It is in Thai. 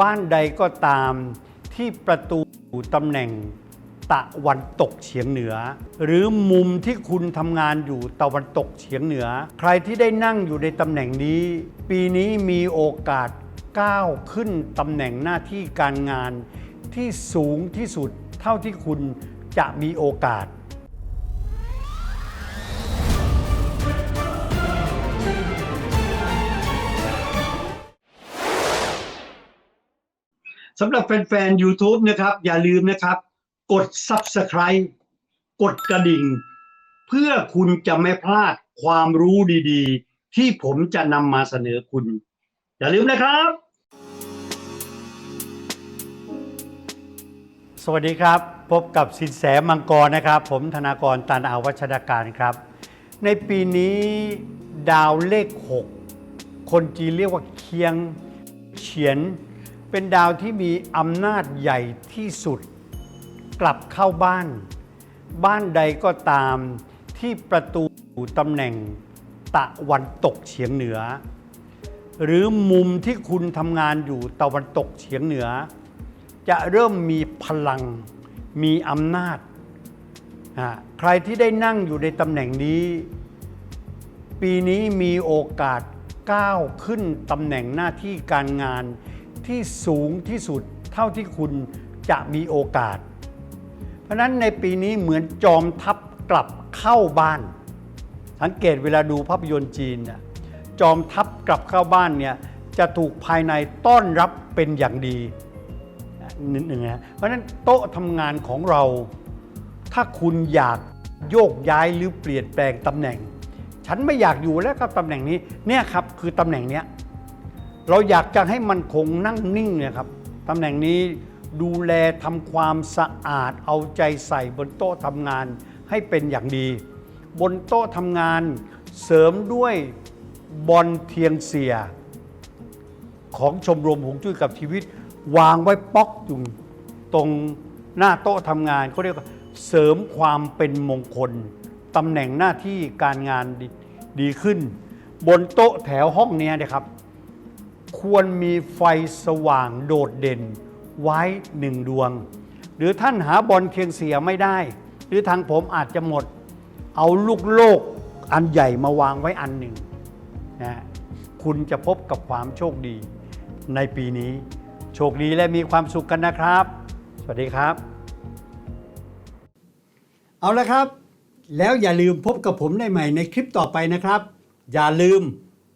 บ้านใดก็ตามที่ประตูตำแหน่งตะวันตกเฉียงเหนือ หรือมุมที่คุณทำงานอยู่ตะวันตกเฉียงเหนือ ใครที่ได้นั่งอยู่ในตำแหน่งนี้ ปีนี้มีโอกาสก้าวขึ้นตำแหน่งหน้าที่การงานที่สูงที่สุดเท่าที่คุณจะมีโอกาส สำหรับแฟนๆ YouTube นะครับ อย่าลืมนะครับ กด Subscribe กดกระดิ่ง เพื่อคุณจะไม่พลาดความรู้ดีๆ ที่ผมจะนำมาเสนอคุณ อย่าลืมนะครับ สวัสดีครับ พบกับสินแสมังกรนะครับ ผมธนากรตันอาวัชรการครับ ในปีนี้ดาวเลข 6 คนจีนเรียกว่าเคียงเฉียน เป็นดาวที่มีอำนาจใหญ่ที่สุด กลับเข้าบ้าน บ้านใดก็ตามที่ประตูตำแหน่งตะวันตกเฉียงเหนือ หรือมุมที่คุณทำงานอยู่ตะวันตกเฉียงเหนือ จะเริ่มมีพลังมีอำนาจ ใครที่ได้นั่งอยู่ในตำแหน่งนี้ ปีนี้มีโอกาสก้าวขึ้นตำแหน่งหน้าที่การงาน ที่สูงที่สุดเท่าที่คุณจะมีโอกาส เพราะนั้นในปีนี้เหมือนจอมทัพกลับเข้าบ้าน สังเกตเวลาดูภาพยนตร์จีนน่ะจอมทัพกลับเข้าบ้านเนี่ยจะถูกภายในต้อนรับเป็นอย่างดีนิดหนึ่งนะเพราะนั้นโต๊ะทำงานของเรา ถ้าคุณอยากโยกย้ายหรือเปลี่ยนแปลงตำแหน่ง ฉันไม่อยากอยู่แล้วกับตำแหน่งนี้เนี่ยครับคือตำแหน่งเนี้ย เราอยากจะให้มันคงนั่งนิ่งเนี่ยครับตำแหน่งนี้ดูแลทำความสะอาดเอาใจใส่บนโต๊ะทำงานให้เป็นอย่างดี บนโต๊ะทำงานเสริมด้วยบอลเทียงเสีย ของชมรมหงจุ้ยกับชีวิต วางไว้ป๊อกอยู่ตรงหน้าโต๊ะทำงานเขาเรียกว่าเสริมความเป็นมงคลตำแหน่งหน้าที่การงานดดีขึ้น บนโต๊ะแถวห้องนี้นะครับ ควรมีไฟสว่างโดดเด่นไว้หนึ่งดวง หรือท่านหาบอลเคียงเสียไม่ได้ หรือทางผมอาจจะหมด เอาลูกโลกอันใหญ่มาวางไว้อันหนึ่งนะคุณจะพบกับความโชคดีในปีนี้ โชคดีและมีความสุขกันนะครับ สวัสดีครับ เอาละครับ แล้วอย่าลืมพบกับผมได้ใหม่ในคลิปต่อไปนะครับ อย่าลืม